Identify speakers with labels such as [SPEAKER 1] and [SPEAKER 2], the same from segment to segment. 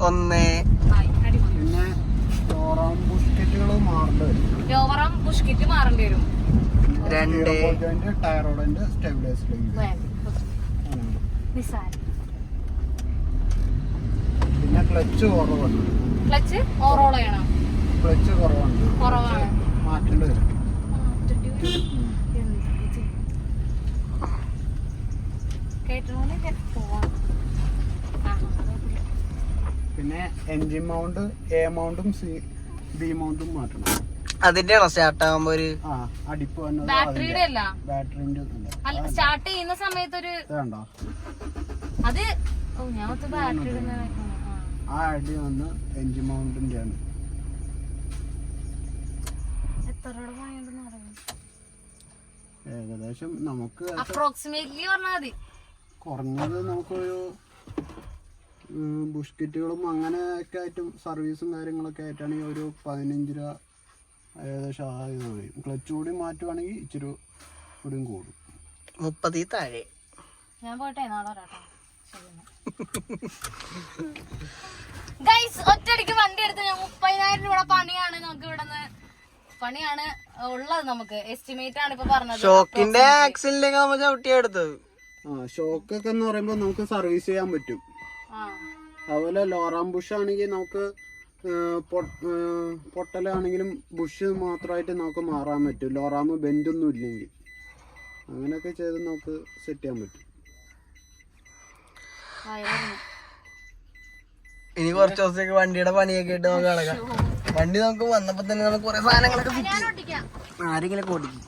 [SPEAKER 1] ഒന്ന്. ബുഷ്കിറ്റ്
[SPEAKER 2] രണ്ട്.
[SPEAKER 3] പിന്നെ ക്ലച്ച് കുറവാണ്
[SPEAKER 1] ക്ലച്ച്
[SPEAKER 3] ക്ലച്ച് കുറവാണ്
[SPEAKER 1] കുറവാണ്.
[SPEAKER 3] മാറ്റേണ്ടി വരും. പിന്നെ എൻജിൻ മൗണ്ട് എ മൗണ്ടും സി ബി മൗണ്ടും മാറ്റണം.
[SPEAKER 2] അതിന്റെ ആണോ സ്റ്റാർട്ട് ആകുമ്പോ ഒരു
[SPEAKER 3] ആ അടിപ്പ് വന്നത്
[SPEAKER 1] ബാറ്ററിയുടെ അല്ല.
[SPEAKER 3] ബാറ്ററിന്റെ
[SPEAKER 1] അല്ല സ്റ്റാർട്ട് ചെയ്യുന്ന സമയത്ത് ഒരു
[SPEAKER 3] വേണ്ടോ
[SPEAKER 1] അത് ഓ ഞാൻ മൊത്തം ബാറ്ററി ആ.
[SPEAKER 3] അടി വന്ന് എൻജിൻ മൗണ്ടിന്റെ ആണ്
[SPEAKER 1] എത്ര രൂപ അറിയാം
[SPEAKER 3] ഏകദേശം നമുക്ക്
[SPEAKER 1] അപ്രോക്സിമേറ്റ്ലി പറഞ്ഞാൽ മതി.
[SPEAKER 3] കുറഞ്ഞത് നമുക്കൊരു ബുഷ്കിറ്റുകളും അങ്ങനെയൊക്കെ ആയിട്ടും സർവീസും കാര്യങ്ങളൊക്കെ ആയിട്ടാണെങ്കിൽ ഒരു പതിനഞ്ച് രൂപ ഏകദേശം ആ ഇത് വരും ക്ലച്ച് കൂടി മാറ്റുവാണെങ്കിൽ ഇച്ചിരി കൂടിയും കൂടും.
[SPEAKER 2] മുപ്പതി താഴെ.
[SPEAKER 1] ഞാൻ പോട്ടെ നാളെ വരാട്ടോ. ഗൈസ് ഒറ്റയടിക്ക് വണ്ടി എടുത്ത് ഞാൻ മുപ്പതിനായിരം രൂപ പണിയാണ് നമുക്ക് ഇവിടെ പണിയാണ് ഉള്ളത് നമുക്ക്. എസ്റ്റിമേറ്റ് ആണ് ഇപ്പൊ പറഞ്ഞത്.
[SPEAKER 2] ഷോക്കിന്റെ ആക്സിഡന്റ് നമ്മൾ ചവിട്ടിയെടുത്തത്
[SPEAKER 3] ആ ഷോക്കൊക്കെ എന്ന് പറയുമ്പോൾ നമുക്ക് സർവീസ് ചെയ്യാൻ പറ്റും. അതുപോലെ ലോറാം ബുഷ് ആണെങ്കിൽ നമുക്ക് പൊട്ടലാണെങ്കിലും ബുഷ് മാത്രമായിട്ട് നമുക്ക് മാറാൻ പറ്റും. ലോറാം ബെൻഡൊന്നും ഇല്ലെങ്കിൽ. അങ്ങനെയൊക്കെ ചെയ്ത് നമുക്ക് സെറ്റ് ചെയ്യാൻ പറ്റും.
[SPEAKER 2] ഇനി കുറച്ച് ദിവസത്തേക്ക് വണ്ടിയുടെ പണിയൊക്കെ ഇട്ട് നമുക്ക് കിടക്കാം വണ്ടി നമുക്ക് വന്നപ്പോ തന്നെ നമുക്ക് കുറെ സാധനങ്ങളൊക്കെ ആരെങ്കിലും ഓടിക്കും.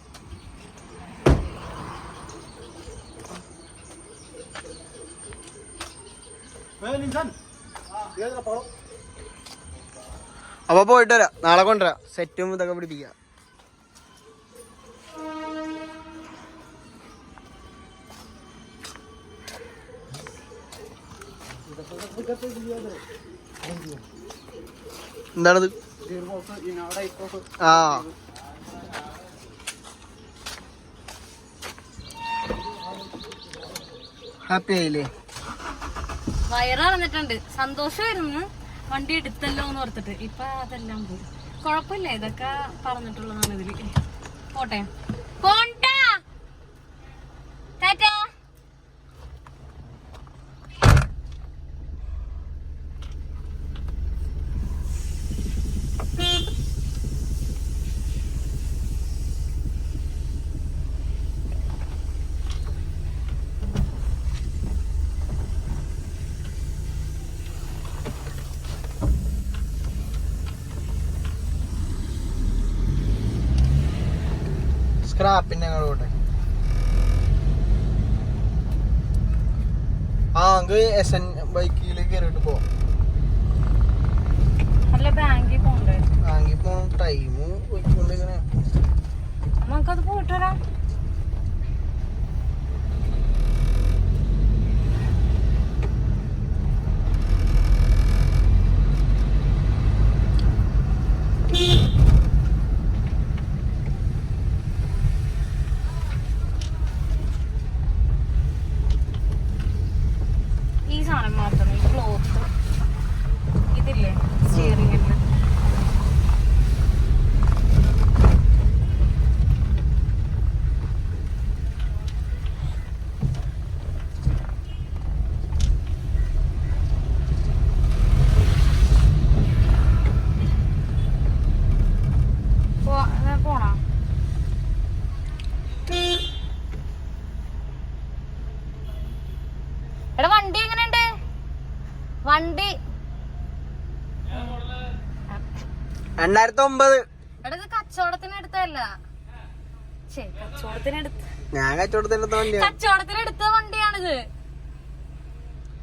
[SPEAKER 2] അപ്പൊ പോയിട്ട് വരാ. നാളെ കൊണ്ടുവരാം. സെറ്റും ഇതൊക്കെ പിടിപ്പിക്കാം. എന്താണത്? ആ. ഹാപ്പി ആയില്ലേ?
[SPEAKER 1] വയറ് വന്നിട്ടുണ്ട്. സന്തോഷമായിരുന്നു വണ്ടി എടുത്തല്ലോ എന്ന് ഓർത്തിട്ട്. ഇപ്പൊ അതെല്ലാം പോയി. കുഴപ്പമില്ല ഇതൊക്കെ പറഞ്ഞിട്ടുള്ളതാണ് ഇതിൽ പോട്ടെ. പോണ്ടാ
[SPEAKER 2] സ്ക്രാപ്പിന്റെ അങ്ങോട്ട് ആ നമുക്ക് എസ് എൻ ബൈക്കിൽ കയറിയിട്ട് പോവാം
[SPEAKER 1] അല്ല ബാങ്കിൽ പോണ്ടേ
[SPEAKER 2] ആങ്കിപ്പോ ടൈം പോയിക്കൊണ്ടിരിക്കണേ
[SPEAKER 1] നമുക്കത് പോയിട്ട് വരാം ഈ സാധനം മാത്രം ഈ ക്ലോത്ത് ഇതില്ലേ? സ്റ്റിയറിംഗിന്റെ വണ്ടി.
[SPEAKER 2] രണ്ടായിരത്തി ഒമ്പത്
[SPEAKER 1] കച്ചവടത്തിന് എടുത്തല്ല കച്ചവടത്തിന് എടുത്ത
[SPEAKER 2] ഞാൻ വണ്ടിയാണ്
[SPEAKER 1] കച്ചവടത്തിന് എടുത്ത വണ്ടിയാണിത്.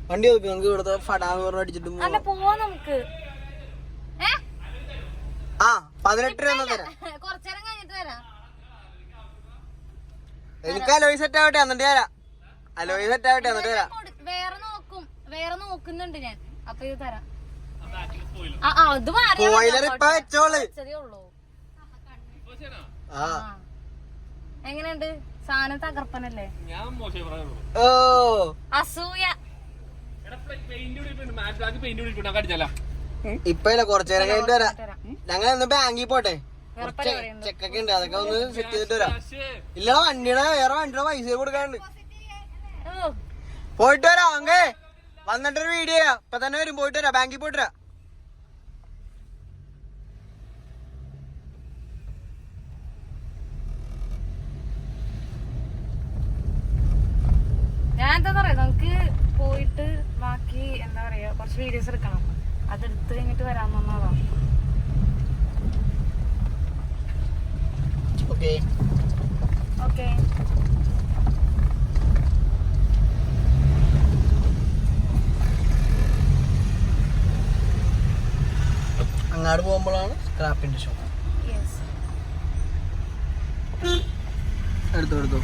[SPEAKER 2] വണ്ടി നോക്കി നമുക്ക് ഇവിടുത്തെ ഫടാന്ന് പറഞ്ഞ് അടിച്ചിട്ട് പോവാം.
[SPEAKER 1] അല്ല പോവാ നമുക്ക്.
[SPEAKER 2] ആ പതിനെട്ട് രൂപ എന്നാ തരാം
[SPEAKER 1] കൊറച്ചേരം കഴിഞ്ഞിട്ട് വരാം
[SPEAKER 2] എനിക്ക് അലോയി സെറ്റ് ആവട്ടെ എന്നിട്ട് തരാം. അലോയ് സെറ്റ് ആവട്ടെ എന്നിട്ട് തരാം
[SPEAKER 1] കൊടു- വേറെ നോക്കും വേറെ നോക്കുന്നുണ്ട് ഞാൻ. അപ്പൊ ഇത് തരാം. ആ ആ ഇത് ഉള്ളൂ. എങ്ങനെയുണ്ട്? സാധനം തകർപ്പനല്ലേ?
[SPEAKER 4] ഞാൻ മോശം പറയുള്ളൂ
[SPEAKER 2] ഓ.
[SPEAKER 1] അസൂയ.
[SPEAKER 2] ഇപ്പൊ കുറച്ചു നേരം കഴിഞ്ഞിട്ട് വരാം. ഞങ്ങൾ ഇന്ന് ബാങ്കിൽ പോട്ടെ. ചെക്കൊക്കെ ഉണ്ട്. അതൊക്കെ ഒന്ന് സെറ്റ് ചെയ്തിട്ട് വരാം.
[SPEAKER 4] ഇല്ല
[SPEAKER 2] ഇല്ലടാ വണ്ടിയുടെ വേറെ വണ്ടിയുടെ പൈസ കൊടുക്കാനുണ്ട്.
[SPEAKER 1] ഓ.
[SPEAKER 2] പോയിട്ട് വരാം അങ്ങേ. വന്നിട്ടൊരു വീഡിയോ ഇപ്പൊ തന്നെ വരും. പോയിട്ട് വരാം. ബാങ്കിൽ പോയിട്ട് വരാം.
[SPEAKER 1] ഞാൻ എന്താ പറയാ നമുക്ക് പോയിട്ട് ബാക്കി എന്താ പറയാ കുറച്ച് വീഡിയോസ് എടുക്കണം. അതെടുത്ത് കഴിഞ്ഞിട്ട് വരാൻ
[SPEAKER 2] അങ്ങാട് പോകുമ്പോഴാണ് സ്ക്രാപ്പിന്റെ ഷോ
[SPEAKER 1] യെസ്
[SPEAKER 2] എടുത്തോ എടുത്തോ.